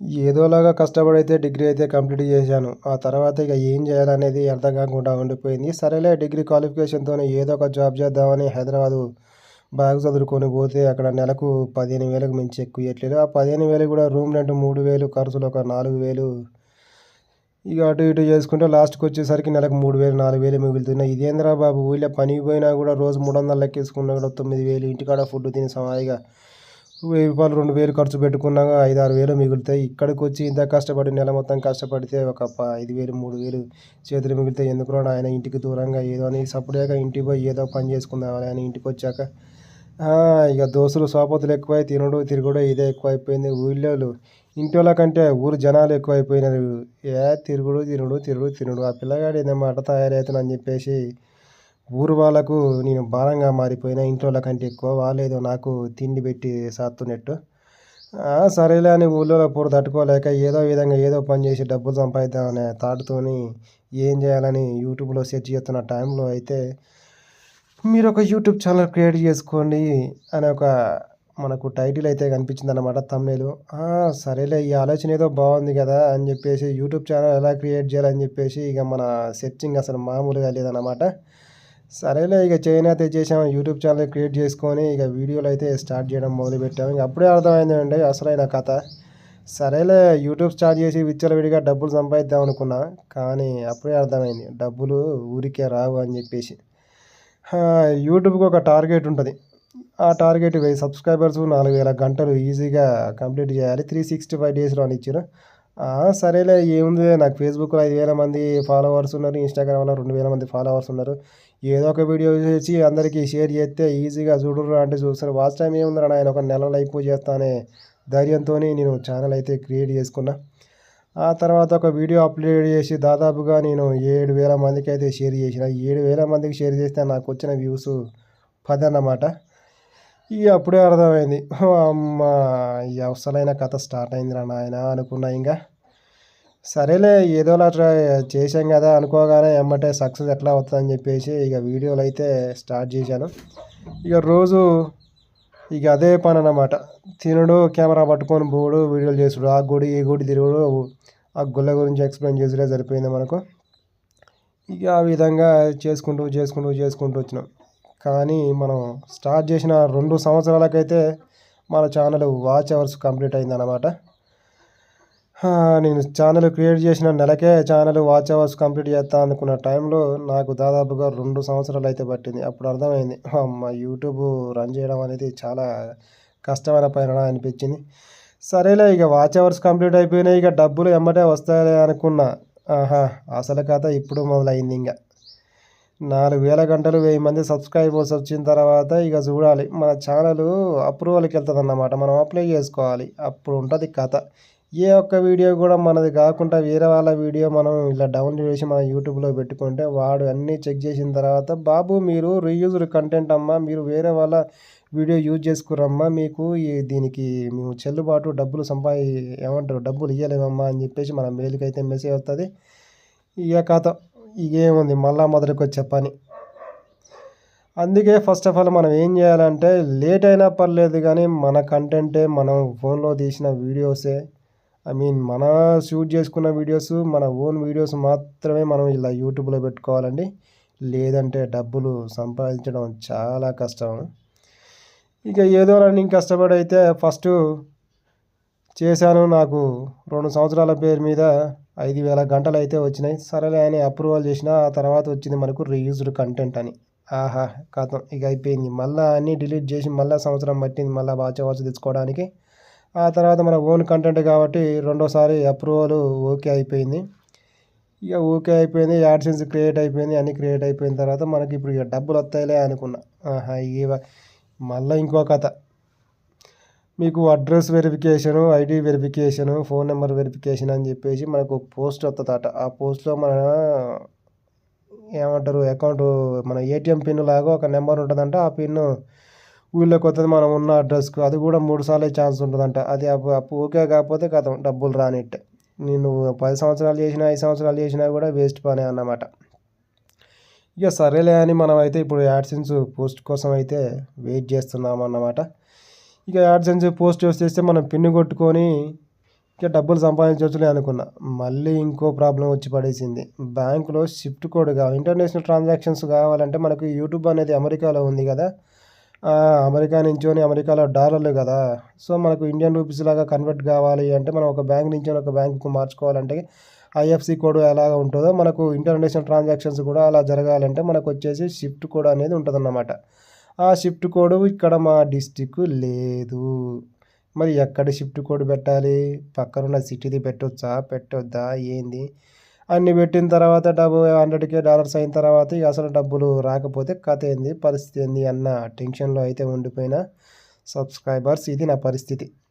ఏదోలాగా కష్టపడి అయితే డిగ్రీ అయితే కంప్లీట్ చేశాను. ఆ తర్వాత ఇక ఏం చేయాలనేది అర్థం కాకుండా ఉండిపోయింది. సరేలే డిగ్రీ క్వాలిఫికేషన్తో ఏదో ఒక జాబ్ చేద్దామని హైదరాబాదు బాగా చదువుకొని పోతే అక్కడ నెలకు పదిహేను వేలకు మించి ఎక్కువ ఇవ్వట్లేదు ఆ పదిహేను వేలు కూడా రూమ్ రెంట్ మూడు వేలు ఖర్చులు ఒక నాలుగు వేలు. ఇక అటు ఇటు చేసుకుంటే లాస్ట్కి వచ్చేసరికి నెలకు మూడు వేలు నాలుగు వేలు మిగులుతున్నాయి. ఇదేంద్రా బాబు? ఊళ్ళో పనికి పోయినా కూడా రోజు మూడు వందలు లెక్కేసుకున్నా కూడా తొమ్మిది వేలు. ఇంటికాడ ఫుడ్ తిని సమాయిగా వెయ్యి రూపాయలు రెండు వేలు ఖర్చు పెట్టుకున్నాక ఐదు ఆరు వేలు మిగులుతాయి. ఇక్కడికి వచ్చి ఇంత కష్టపడి నెల మొత్తం కష్టపడితే ఒక ఐదు వేలు మూడు వేలు చేతులు మిగులుతాయి. ఎందుకు ఆయన ఇంటికి దూరంగా ఏదో అని సపరేట్గా ఇంటికి పోయి ఏదో పని చేసుకుందామని ఆయన ఇంటికి వచ్చాక ఇక దోస్తులు సోపతులు ఎక్కువై తినడు తిరుగుడు ఇదే ఎక్కువైపోయింది. ఊళ్ళో ఇంటి కంటే ఊరు జనాలు ఎక్కువైపోయినారు. ఏ తిరుగుడు తినుడు తిరుగుడు తినుడు. ఆ పిల్లగాడు ఏదన్నమాట తయారవుతుందని చెప్పేసి ఊరు వాళ్ళకు నేను భారంగా మారిపోయినా ఇంట్లో కంటే ఎక్కువ వాళ్ళేదో నాకు తిండి పెట్టి సాత్తున్నట్టు. సరేలే అని ఊళ్ళో పూట తట్టుకోలేక ఏదో విధంగా ఏదో పని చేసి డబ్బులు సంపాదిద్దామనే తాటుతోని ఏం చేయాలని యూట్యూబ్లో సెర్చ్ చేస్తున్న టైంలో అయితే మీరు ఒక యూట్యూబ్ ఛానల్ క్రియేట్ చేసుకోండి అనే ఒక మనకు టైటిల్ అయితే కనిపించింది అనమాట తమ్నేలు సరేలే ఈ ఆలోచన ఏదో బాగుంది కదా అని చెప్పేసి యూట్యూబ్ ఛానల్ ఎలా క్రియేట్ చేయాలని చెప్పేసి ఇక మన సెర్చింగ్ అసలు మామూలుగా లేదన్నమాట. సరేలే ఇక చైనా చేసాము యూట్యూబ్ ఛానల్ క్రియేట్ చేసుకొని ఇక వీడియోలు అయితే స్టార్ట్ చేయడం మొదలుపెట్టాము ఇంక అప్పుడే అర్థమైందండి అసలైన కథ. సరేలే యూట్యూబ్ స్టార్ట్ చేసి విచ్చలవిడిగా డబ్బులు సంపాదిద్దాం అనుకున్నా కానీ అప్పుడే అర్థమైంది డబ్బులు ఊరికే రావు అని చెప్పేసి. యూట్యూబ్కి ఒక టార్గెట్ ఉంటుంది. ఆ టార్గెట్ వెయ్యి సబ్స్క్రైబర్స్ నాలుగు వేల గంటలు ఈజీగా కంప్లీట్ చేయాలి. త్రీ సిక్స్టీ ఫైవ్ డేస్లో అని ఇచ్చారు. సరేలే ఏముంది నాకు ఫేస్బుక్లో ఐదు వేల మంది ఫాలోవర్స్ ఉన్నారు ఇన్స్టాగ్రామ్లో రెండు వేల మంది ఫాలోవర్స్ ఉన్నారు. ఏదో ఒక వీడియో చేసి అందరికీ షేర్ చేస్తే ఈజీగా చూడరు అంటే చూస్తారు. వాచ్ టైం ఏముందరా ఆయన ఒక నెల లైఫ్ చేస్తానే ధైర్యంతో నేను ఛానల్ అయితే క్రియేట్ చేసుకున్నా. ఆ తర్వాత ఒక వీడియో అప్లోడ్ చేసి దాదాపుగా నేను ఏడు వేల మందికి అయితే షేర్ చేసిన. ఏడు వేల మందికి షేర్ చేస్తే నాకు వచ్చిన వ్యూస్ పది అన్నమాట ఇక అప్పుడే అర్థమైంది. అమ్మ ఈ అవసరమైన కథ స్టార్ట్ అయిందిరా నాయన అనుకున్నా ఇంకా. సరేలే ఏదోలా ట్రై చేసాం కదా అనుకోగానే ఎమ్మటే సక్సెస్ ఎట్లా అవుతుందని చెప్పేసి ఇక వీడియోలు అయితే స్టార్ట్ చేశాను. ఇక రోజు ఇక అదే పని అనమాట తినడు కెమెరా పట్టుకొని పోడు వీడియోలు చేసుడు ఆ గుడి ఈ గుడి తిరుగుడు ఆ గుళ్ళ గురించి ఎక్స్ప్లెయిన్ చేసుడే సరిపోయింది మనకు. ఇక ఆ విధంగా చేసుకుంటూ చేసుకుంటూ చేసుకుంటూ వచ్చినాం. కానీ మనం స్టార్ట్ చేసిన రెండు సంవత్సరాలకైతే మన ఛానల్ వాచ్ అవర్స్ కంప్లీట్ అయిందన్నమాట. నేను ఛానల్ క్రియేట్ చేసిన నెలకే ఛానల్ వాచ్ అవర్స్ కంప్లీట్ చేస్తా అనుకున్న టైంలో నాకు దాదాపుగా రెండు సంవత్సరాలు అయితే పట్టింది. అప్పుడు అర్థమైంది మా యూట్యూబ్ రన్ చేయడం అనేది చాలా కష్టమైన పైన అనిపించింది. సరేలే ఇక వాచ్ అవర్స్ కంప్లీట్ అయిపోయినాయి ఇక డబ్బులు ఎమ్మటే వస్తాయి అనుకున్నా. ఆహా అసలు కథ ఇప్పుడు మొదలైంది ఇంకా. నాలుగు వేల గంటలు వెయ్యి మంది సబ్స్క్రైబర్స్ వచ్చిన తర్వాత ఇక చూడాలి. మన ఛానల్ అప్రూవల్కి వెళ్తుంది అన్నమాట మనం అప్లై చేసుకోవాలి. అప్పుడు ఉంటుంది కథ. ఏ ఒక్క వీడియో కూడా మనది కాకుండా వేరే వాళ్ళ వీడియో మనం ఇలా డౌన్లోడ్ చేసి మన యూట్యూబ్లో పెట్టుకుంటే వాడు అన్నీ చెక్ చేసిన తర్వాత బాబు మీరు రీయూజ్డ్ కంటెంట్ అమ్మా మీరు వేరే వాళ్ళ వీడియో యూజ్ చేసుకురమ్మా మీకు ఈ దీనికి మేము చెల్లుబాటు డబ్బులు సంపాది ఏమంటారు? డబ్బులు ఇవ్వలేమమ్మా అని చెప్పేసి మన మెయిల్కి అయితే మెసేజ్ వస్తుంది ఇక కథ. ఇదేముంది మళ్ళా మొదటికి వచ్చే పని. అందుకే ఫస్ట్ ఆఫ్ ఆల్ మనం ఏం చేయాలంటే లేట్ అయినా పర్లేదు కానీ మన కంటెంటే మనం ఫోన్లో తీసిన వీడియోసే. ఐ మీన్ మన షూట్ చేసుకున్న వీడియోస్ మన ఓన్ వీడియోస్ మాత్రమే మనం ఇలా యూట్యూబ్లో పెట్టుకోవాలండి. లేదంటే డబ్బులు సంపాదించడం చాలా కష్టం. ఇక ఏదో రన్నింగ్ కష్టపడి అయితే ఫస్ట్ చేశాను. నాకు రెండు సంవత్సరాల పేరు మీద ఐదు వేల గంటలు అయితే వచ్చినాయి. సరేలే అని అప్రూవల్ చేసిన ఆ తర్వాత వచ్చింది మనకు రీయూజ్డ్ కంటెంట్ అని. ఆహా కథం ఇక అయిపోయింది. మళ్ళీ అన్నీ డిలీట్ చేసి మళ్ళీ సంవత్సరం పట్టింది మళ్ళీ వాచ్ వాచ్ తెచ్చుకోవడానికి. ఆ తర్వాత మన ఓన్ కంటెంట్ కాబట్టి రెండోసారి అప్రూవల్ ఓకే అయిపోయింది. ఇక ఓకే అయిపోయింది. యాడ్సెన్స్ క్రియేట్ అయిపోయింది. అన్నీ క్రియేట్ అయిపోయిన తర్వాత మనకి ఇప్పుడు ఇక డబ్బులు వస్తాయిలే అనుకున్నా. ఆహా ఇక మళ్ళీ ఇంకో కథ. మీకు address verification ID verification phone number verification అని చెప్పేసి మనకు పోస్ట్ వస్తుందట ఆ పోస్ట్లో మన ఏమంటారు అకౌంట్ మన ఏటీఎం పిన్ లాగా ఒక నెంబర్ ఉంటుందంట. ఆ పిన్ ఊళ్ళోకి వస్తుంది మనం ఉన్న అడ్రస్కు అది కూడా మూడు సార్లు ఛాన్స్ ఉంటుందంట. అది అప్పు అప్పు ఓకే కాకపోతే కథం డబ్బులు రానిట్టే. నేను పది సంవత్సరాలు చేసినా ఐదు సంవత్సరాలు చేసినా కూడా వేస్ట్ పనే అన్నమాట. ఇక సరేలే అని మనం అయితే ఇప్పుడు యాడ్సిన్స్ పోస్ట్ కోసం అయితే వెయిట్ చేస్తున్నాం అన్నమాట ఇక యాడ్సెన్స్ పోస్ట్ చేస్తే మనం పిన్ కొట్టుకొని ఇక డబ్బులు సంపాదించవచ్చులే అనుకున్నా. మళ్ళీ ఇంకో ప్రాబ్లం వచ్చి పడేసింది. బ్యాంకులో షిఫ్ట్ కోడ్ కావాలి ఇంటర్నేషనల్ ట్రాన్సాక్షన్స్ కావాలంటే మనకు యూట్యూబ్ అనేది అమెరికాలో ఉంది కదా. అమెరికా నుంచోని అమెరికాలో డాలర్లు కదా. సో మనకు ఇండియన్ రూపీస్ లాగా కన్వర్ట్ కావాలి అంటే మనం ఒక బ్యాంక్ నుంచి ఒక బ్యాంకుకు మార్చుకోవాలంటే ఐఎఫ్సి కోడ్ ఎలాగ ఉంటుందో మనకు ఇంటర్నేషనల్ ట్రాన్సాక్షన్స్ కూడా అలా జరగాలంటే మనకు వచ్చేసి షిఫ్ట్ కోడ్ అనేది ఉంటుందన్నమాట. ఆ షిఫ్ట్ కోడ్ ఇక్కడ మా డిస్టిక్ లేదు. మరి ఎక్కడ షిఫ్ట్ కోడ్ పెట్టాలి? పక్కనున్న సిటీది పెట్టొచ్చా? పెట్టొద్దా? ఏంది? అన్ని పెట్టిన తర్వాత డబ్బు హండ్రెడ్ కే డాలర్స్ అయిన తర్వాత అసలు డబ్బులు రాకపోతే కథ ఏంది? పరిస్థితి ఏంది? అన్న టెన్షన్లో అయితే ఉండిపోయిన సబ్స్క్రైబర్స్ ఇది నా పరిస్థితి.